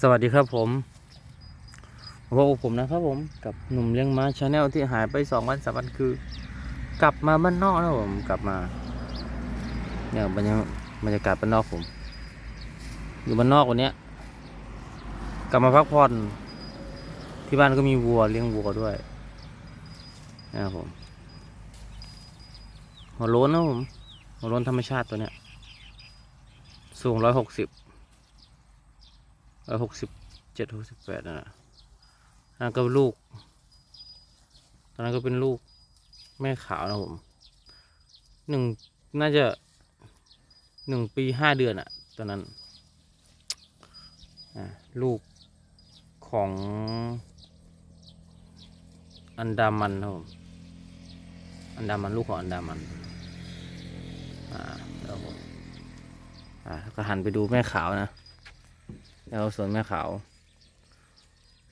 สวัสดีครับผมพบกับผมนะครับผมกับหนุ่มเลี้ยงม้าชาแนลที่หายไปสองวันสามวันคือ กลับมาบ้านนอกนะผมกลับมาเนี่ยบรรยาบรรยากาศบ้านนอกผม อยู่บ้านนอกวันนี้กลับมาพักผ่อนที่บ้านก็มีวัวเลี้ยงวัวด้วยนะครับผมหัวโล้นนะผมหัวโล้นธรรมชาติตัวเนี้ยสูงร้อยหกสิบ หกสิบเจ็ดหกสิบแปดนะนะนั่นก็ลูก ตอนนั้นก็เป็นลูกแม่ขาวนะผมหนึ่งน่าจะหนึ่งปีห้าเดือนอะตอนนั้นลูกของอันดามันนะผมอันดามันลูกของอันดามัน อ่าแล้วผมอ่าก็หันไปดูแม่ขาวนะ แล้วสวนแม่ขาว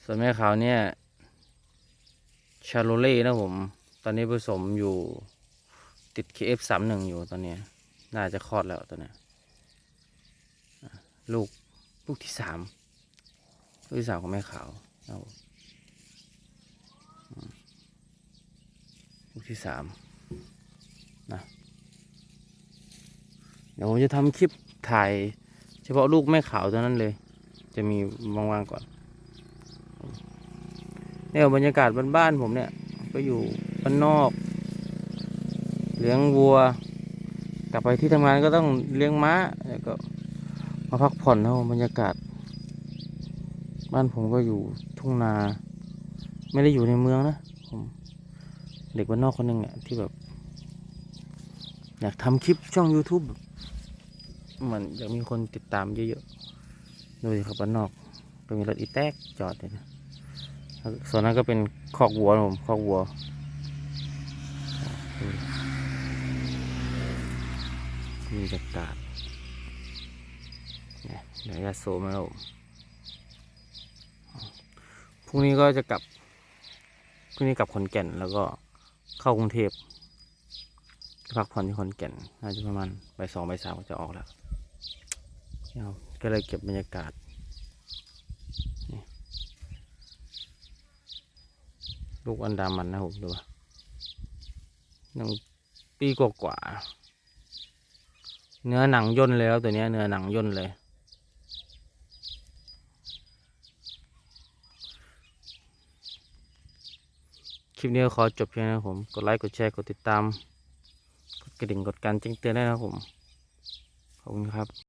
สวนแม่ขาวเนี่ยชาโลเล่นะผม ตอนนี้ผสมอยู่ติด KF สามหนึ่งอยู่ตอนนี้ น่าจะคลอดแล้วตอนนี้ลูก ลูกที่สามลูกที่สามของแม่ขาวนะผมอืมลูกที่สามนะเดี๋ยวผมจะทำคลิปถ่าย เฉพาะลูกแม่ขาวเท่านั้นเลย จะมีว่างๆก่อน เนี่ยบรรยากาศบ้านๆผมเนี่ย ก็อยู่บ้านนอก เลี้ยงวัว กลับไปที่ทำงานก็ต้องเลี้ยงม้า แล้วก็มาพักผ่อนนะบรรยากาศ บ้านผมก็อยู่ทุ่งนา ไม่ได้อยู่ในเมืองนะผมเด็กบ้านนอกคนหนึ่งอะที่แบบ อยากทำคลิปช่อง YouTube แบมันอยากมีคนติดตามเยอะๆ ดูสิครับบ้านนอก ก็มีรถอีแต๊กจอดเลยนะส่วนนั้นก็เป็นคอกวัวผมคอกวัวมีบรรยากาศเนี่ยเดี๋ยวยาโซมาแล้วผมพรุ่งนี้ก็จะกลับพรุ่งนี้กลับขอนแก่นแล้วก็เข้ากรุงเทพพักผ่อนที่ขอนแก่นน่าจะประมาณบ่ายสองบ่ายสามก็จะออกแล้ว ก็เลยเก็บบรรยากาศลูกอันดามันนะผมดูว่าหนึ่งปีกว่าๆเนื้อหนังย่นเลยครับตัวนี้เนื้อหนังย่นเลย คลิปนี้ขอจบเพียงนี้ครับผม กดไลค์ กดแชร์ กดติดตาม กดกระดิ่ง กดการแจ้งเตือนได้นะครับผม ขอบคุณครับ